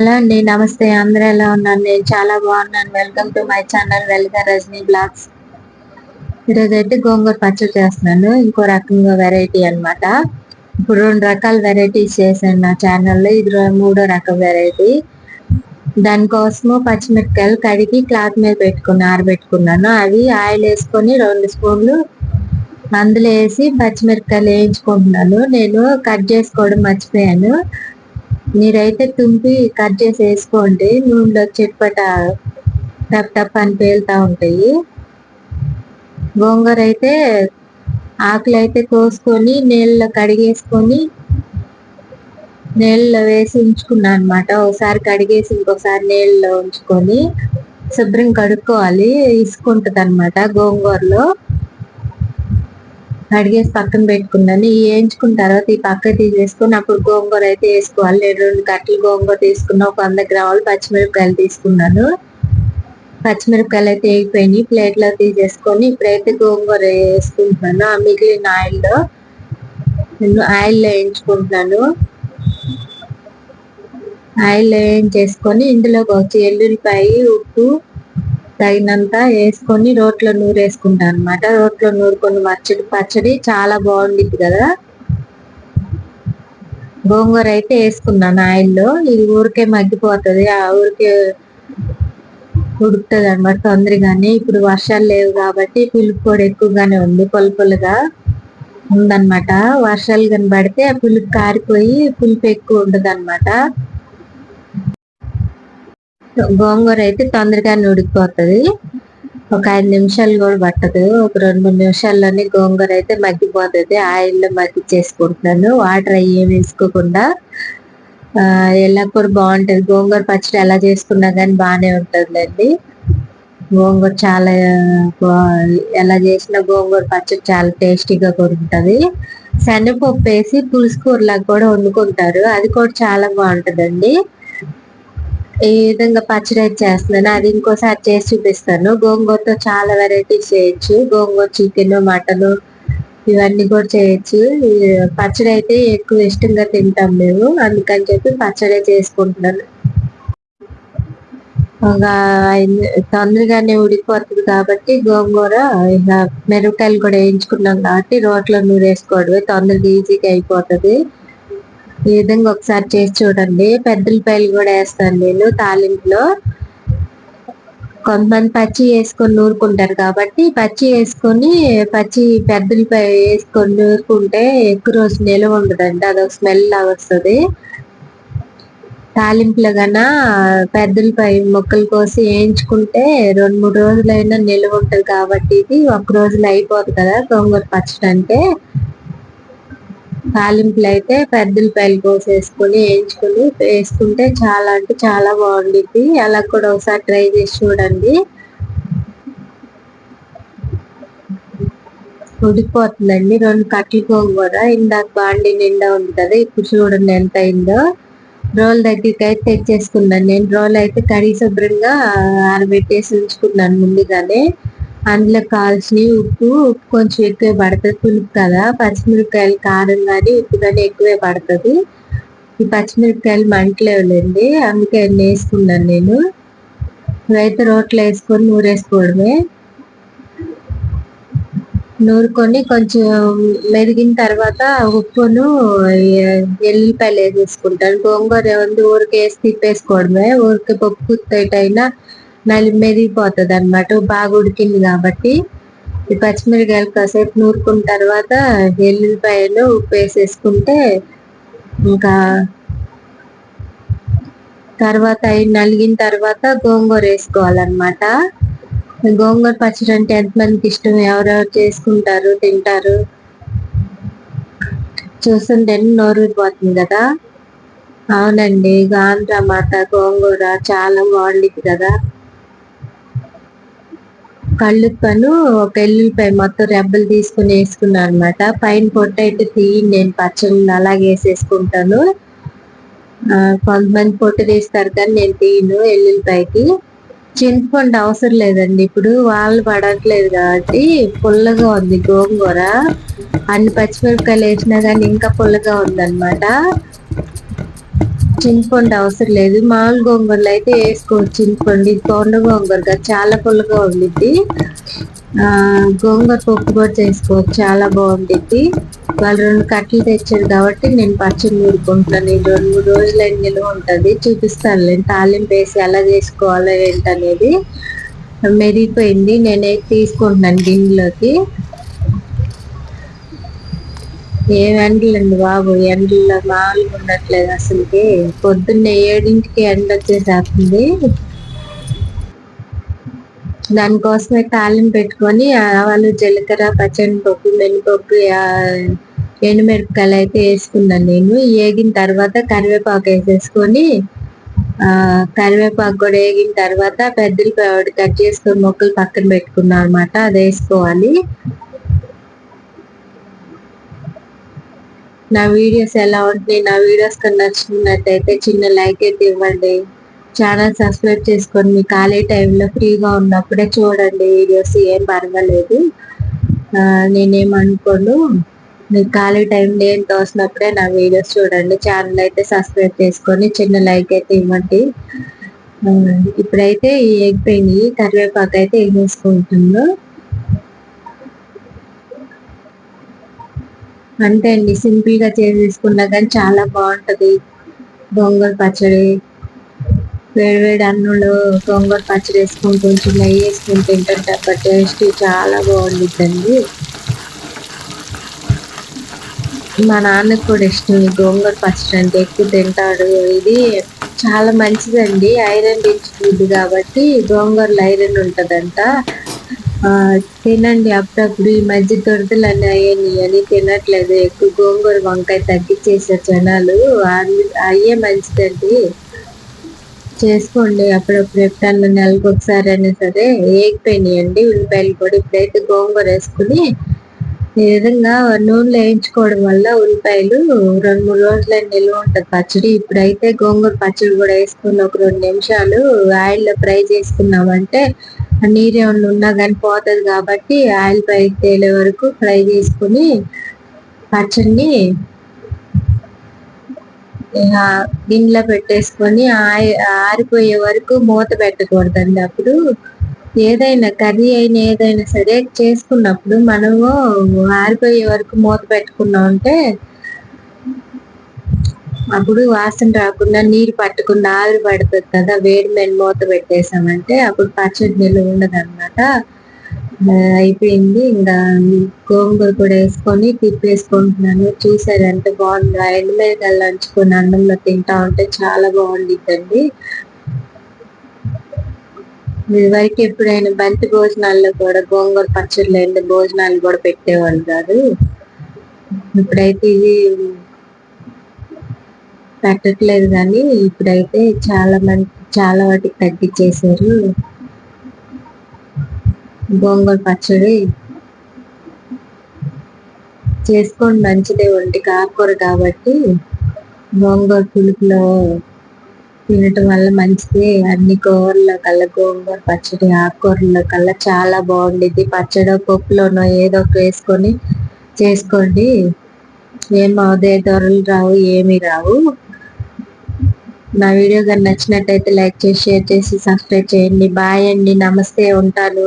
Hello అండి నమస్తే. అందరూ ఎలా ఉన్నాను నేను చాలా బాగున్నాను. Welcome to my channel Velga Rajani blogs ఈరోజు అయితే గోంగూర పచ్చడి చేస్తున్నాను. ఇంకో రకంగా వెరైటీ అనమాట ఇప్పుడు రెండు రకాల వెరైటీస్ చేశాను నా ఛానల్లో ఇది మూడో రకం వెరైటీ దానికోసము పచ్చిమిరపకాయలు కడిగి క్లాత్ మీద పెట్టుకుని ఆరబెట్టుకున్నాను. అవి ఆయిల్ వేసుకొని రెండు స్పూన్లు అందులో వేసి పచ్చిమిరపకాయలు వేయించుకుంటున్నాను. నేను కట్ చేసుకోవడం మర్చిపోయాను. మీరైతే తుంపి కట్ చేసి వేసుకోండి. నూనెలో చిట్పట టప్ టప్ అని పేలుతా ఉంటాయి. గోంగూర అయితే ఆకులు అయితే కోసుకొని నీళ్ళలో కడిగేసుకొని నీళ్ళలో వేసి ఉంచుకున్నాను అనమాట ఒకసారి కడిగేసి ఇంకోసారి నీళ్ళలో ఉంచుకొని శుభ్రం కడుక్కోవాలి. ఇసుకుంటది అనమాట గోంగూరలో. కడిగేసి పక్కన పెట్టుకున్నాను ఈ వేయించుకున్న తర్వాత ఈ పక్క తీసేసుకుని అప్పుడు గోంగూర అయితే వేసుకోవాలి. నేను రెండు కట్టలు గోంగూర తీసుకున్నా ఒక వంద గ్రాములు పచ్చిమిరపకాయలు తీసుకున్నాను. పచ్చిమిరపకాయలు అయితే వేగిపోయినాయి. ప్లేట్లో తీసేసుకొని ఇప్పుడైతే గోంగూర వేసుకుంటున్నాను. ఆ మిగిలిన ఆయిల్లో నేను ఆయిల్ వేయించుకుంటున్నాను. ఆయిల్ వేయించేసుకొని ఇందులోకి వచ్చి ఎల్లుల్లిపాయ ఉప్పు తగినంత వేసుకొని రోట్లో నూరు వేసుకుంటాను అనమాట రోట్లో నూరుకొని పచ్చడి పచ్చడి చాలా బాగుండిద్ది కదా. గోంగూర అయితే వేసుకున్నాను ఆయిల్లో ఇది ఊరికే మగ్గిపోతుంది. ఆ ఊరికే ఉడుకుతుంది అనమాట తొందరగానే. ఇప్పుడు వర్షాలు లేవు కాబట్టి పులుపు కూడా ఎక్కువగానే ఉంది పుల్ల ఉందన్నమాట. వర్షాలు కనబడితే ఆ పులుపు కారిపోయి పులుపు ఎక్కువ ఉండదు అనమాట గోంగూర అయితే తొందరగానే ఉడికిపోతుంది. ఒక ఐదు నిమిషాలు కూడా పట్టదు. ఒక రెండు మూడు నిమిషాల్లోనే గోంగూర అయితే మగ్గిపోతుంది. ఆయిల్లో మగ్గిచ్చేసుకుంటున్నాను. వాటర్ అవి ఏమి వేసుకోకుండా ఎలా కూడా బాగుంటుంది. గోంగూర పచ్చడి ఎలా చేసుకున్నా కానీ బాగానే ఉంటుందండి. గోంగూర చాలా ఎలా చేసినా గోంగూర పచ్చడి చాలా టేస్టీగా కూడా ఉంటుంది. శనగపప్పు వేసి పులుసు కూరలాగా కూడా వండుకుంటారు. అది కూడా చాలా బాగుంటుందండి. ఈ విధంగా పచ్చడి అయితే చేస్తున్నాను? అది ఇంకోసారి చేసి చూపిస్తాను. గోంగూరతో చాలా వెరైటీస్ చేయొచ్చు. గోంగూర చికెన్ మటన్ ఇవన్నీ కూడా చేయొచ్చు. పచ్చడి అయితే ఎక్కువ ఇష్టంగా తింటాం మేము. అందుకని చెప్పి పచ్చడి చేసుకుంటున్నాను. ఒక తొందరగానే ఉడికిపోతుంది కాబట్టి గోంగూర ఇక మిరపకాయలు కూడా వేయించుకున్నాం కాబట్టి రోట్లో నూరేసుకోవడమే. తొందరగా ఈజీగా అయిపోతుంది. ఈ విధంగా ఒకసారి చేసి చూడండి. పెద్దలపాయలు కూడా వేస్తాను నేను తాలింపులో. కొంతమంది పచ్చి వేసుకొని నూరుకుంటారు కాబట్టి పచ్చి వేసుకొని పచ్చి పెద్దలపాయ వేసుకొని నూరుకుంటే ఎక్కువ రోజు నిలవ ఉండదండి. అదొక స్మెల్ లాగా వస్తుంది. తాలింపులో కన్నా పెద్దలపై మొక్కలు కోసి వేయించుకుంటే రెండు మూడు రోజులైనా నిల్వ ఉంటుంది కాబట్టి ఇది ఒక రోజులో అయిపోతుంది కదా. గోంగూర పచ్చడి అంటే తాలింపులు అయితే పెద్దలపాయలు కోసేసుకొని వేయించుకొని వేసుకుంటే చాలా అంటే చాలా బాగుండిద్ది. అలా కూడా ఒకసారి ట్రై చేసి చూడండి. ఉడికిపోతుందండి. రెండు కట్టలు కూడా ఇందాక బాండి నిండా ఉంది కదా. ఇప్పుడు చూడండి ఎంత అయిందో. రోల్ దగ్గరికి అయితే తెచ్చేసుకున్నాను నేను. రోల్ అయితే కడిగి శుభ్రంగా ఆరబెట్టేసి ఉంచుకున్నాను ముందుగానే. అందులో కాల్చిన ఉప్పు ఉప్పు కొంచెం ఎక్కువ పడుతుంది. పులుపు కదా పచ్చిమిరపకాయలు కారం కానీ ఉప్పు కానీ ఎక్కువే పడుతుంది. ఈ పచ్చిమిరపకాయలు మంటలేవులేండి. అందుకే అన్ని వేసుకున్నాను నేను. ఇవైతే రోట్లో వేసుకొని నూరేసుకోవడమే. నూరుకొని కొంచెం మెరిగిన తర్వాత ఉప్పును ఎల్లిపాయలు వేసేసుకుంటాను. గోంగూర ఉంది ఊరికే వేసి తిప్పేసుకోవడమే. ఊరికే పప్పు కుత్తైనా మళ్ళీ మెరిగిపోతుంది అనమాట బాగా ఉడికింది కాబట్టి ఈ పచ్చిమిరకాయలు కాసేపు నూరుకున్న తర్వాత ఎల్లుల్లిపాయలు ఉప్పు వేసేసుకుంటే ఇంకా తర్వాత అవి నలిగిన తర్వాత గోంగూర వేసుకోవాలన్నమాట. గోంగూర పచ్చడి అంటే ఎంతమందికి ఇష్టం? ఎవరెవరు చేసుకుంటారు? తింటారు? చూస్తుంటే నోరూరిపోతుంది కదా. అవునండి ఆంధ్ర మాట గోంగూర చాలా బాగుండిద్ది కదా. కళ్ళు పను ఒక ఎల్లుల్లిపాయ మొత్తం రెబ్బలు తీసుకుని వేసుకున్నాను అనమాట పైన పొట్ట అయితే తీయి నేను పచ్చళ్ళు అలాగే వేసేసుకుంటాను. కొంతమంది పొట్టు తీస్తారు కానీ నేను తీయను ఎల్లుల్లిపాయకి చింతపండు అవసరం లేదండి ఇప్పుడు వాళ్ళు పడట్లేదు కాబట్టి పుల్లగా ఉంది గోంగూర. అన్ని పచ్చిమిరపకాయలు వేసినా కానీ ఇంకా పుల్లగా ఉందన్నమాట. చింతపండు అవసరం లేదు. మామూలు గోంగూరలో అయితే వేసుకోవచ్చు. చింతపండు ఇది కొండ గోంగూరగా చాలా పుల్లగా ఉండిద్ది. గోంగూర పప్పు కూడా చేసుకోవచ్చు. చాలా బాగుండిద్ది. వాళ్ళు రెండు కట్టలు తెచ్చారు కాబట్టి నేను పచ్చడి నూరుకుంటాను ఈ రెండు మూడు రోజులు నిల్వ ఉంటుంది. చూపిస్తాను నేను తాలింపు వేసి ఎలా చేసుకోవాలో ఏంటనేది. మెరిగిపోయింది. నేనైతే తీసుకుంటున్నాను గిన్నెలోకి. ఏం ఎండలండి బాబు. ఎండల్లో మామూలుగా ఉండట్లేదు అసలుకి. పొద్దున్నే ఏడింటికి ఎండ వచ్చేసేస్తుంది. దానికోసమే తాలింపు పెట్టుకొని ఆవాలు జీలకర్ర పచ్చనిపప్పు మినపప్పు ఎండుమిరపకాయలు అయితే వేసుకున్నాను నేను. వేగిన తర్వాత కరివేపాకు వేసేసుకొని కరివేపాకు కూడా వేగిన తర్వాత పెద్దలు కట్ చేసుకొని మొక్కలు పక్కన పెట్టుకున్నాను అనమాట అది వేసుకోవాలి. నా వీడియోస్ ఎలా ఉంటున్నాయి నా వీడియోస్ కన్నా నచ్చినట్టయితే చిన్న లైక్ అయితే ఇవ్వండి. ఛానల్ సబ్స్క్రైబ్ చేసుకొని మీ ఖాళీ టైంలో ఫ్రీగా ఉన్నప్పుడే చూడండి వీడియోస్. ఏం పర్వాలేదు. నేనేమనుకోను? మీ ఖాళీ టైం నేను తోసినప్పుడే నా వీడియోస్ చూడండి. ఛానల్ అయితే సబ్స్క్రైబ్ చేసుకొని చిన్న లైక్ అయితే ఇవ్వండి. ఇప్పుడైతే ఈ ఎగ్ పోయినాయి కరివేపాకు అయితే వేసుకుంటున్నాను అంతే అండి సింపుల్గా చేసేసుకున్నా కానీ చాలా బాగుంటది. గోంగూర పచ్చడి వేడివేడి అన్నంలో గోంగూర పచ్చడి వేసుకుని కొంచెం నెయ్యి వేసుకుని తింటుంటే టేస్ట్ చాలా బాగుండిద్దండి. మా నాన్నకు కూడా ఇష్టం ఈ గోంగూర పచ్చడి అంటే ఎక్కువ తింటాడు. ఇది చాలా మంచిదండి. ఐరన్ రిచ్ ఫుడ్ కాబట్టి గోంగూరలో ఐరన్ ఉంటుందంట. తినండి. అప్పుడప్పుడు ఈ మధ్య దొరదలు అయ్యాయి అని తినట్లేదు. ఎక్కువ గోంగూర వంకాయ తగ్గించేసారు జనాలు. అయ్యే మంచిదండి. చేసుకోండి. అప్పుడప్పుడు ఎప్పుడన్నా నెలకు ఒకసారి అయినా సరే ఏగిపోయినాయండి. ఉల్లిపాయలు కూడా ఇప్పుడైతే గోంగూర వేసుకుని ఈ విధంగా నూనెలో వేయించుకోవడం వల్ల ఉల్లిపాయలు రెండు మూడు రోజుల నిల్వ ఉంటుంది. పచ్చడి ఇప్పుడైతే గోంగూర పచ్చడి కూడా వేసుకుని ఒక రెండు నిమిషాలు ఆయిల్లో ఫ్రై చేసుకున్నామంటే నీరు ఏమైనా ఉన్నా కానీ పోతుంది కాబట్టి ఆయిల్ పైకి తేలే వరకు ఫ్రై చేసుకుని పచ్చడిని గిన్నెలో పెట్టేసుకొని ఆరిపోయే వరకు మూత పెట్టకూడదండి. అప్పుడు ఏదైనా కర్రీ అయినా ఏదైనా సరే చేసుకున్నప్పుడు మనము ఆరిపోయే వరకు మూత పెట్టుకున్నాం అంటే అప్పుడు వాసన రాకుండా నీరు పట్టకుండా ఆవిరి పడుతుంది కదా వేడి మీద మూత పెట్టేసామంటే అప్పుడు పచ్చడి నిల్వ ఉండదు అనమాట అయిపోయింది. ఇంకా గోంగూర కూడా వేసుకొని తిప్పేసుకుంటున్నాను చూసారు ఎంత బాగుంది. ఎండు మీద లంచుకొని అన్నంలో తింటా ఉంటే చాలా బాగుండిద్దండి. ఇదివరకు ఎప్పుడైనా బంతి భోజనాల్లో కూడా గోంగూర పచ్చళ్ళు ఎండు భోజనాలు కూడా పెట్టేవాళ్ళు కాదు. ఇప్పుడైతే ఇది పెట్టట్లేదు కానీ ఇప్పుడైతే చాలా మంది చాలా వాటికి తగ్గించేశారు గోంగూర పచ్చడి. చేసుకోండి మంచిదే ఒంటికి ఆకుకూర కాబట్టి. గోంగూర పులుపులో తినటం వల్ల మంచిది. అన్ని కూరల్లో కల్లా గోంగూర పచ్చడి ఆకుకూరల్లో కల్లా చాలా బాగుండిద్ది. పచ్చడి పప్పులోనో ఏదో ఒక వేసుకొని చేసుకోండి. ఏం అదే దొరలు రావు ఏమి రావు. నా వీడియో కానీ నచ్చినట్టయితే లైక్ చేసి షేర్ చేసి సబ్స్క్రైబ్ చేయండి. బాయ్ అండి. నమస్తే. ఉంటాను.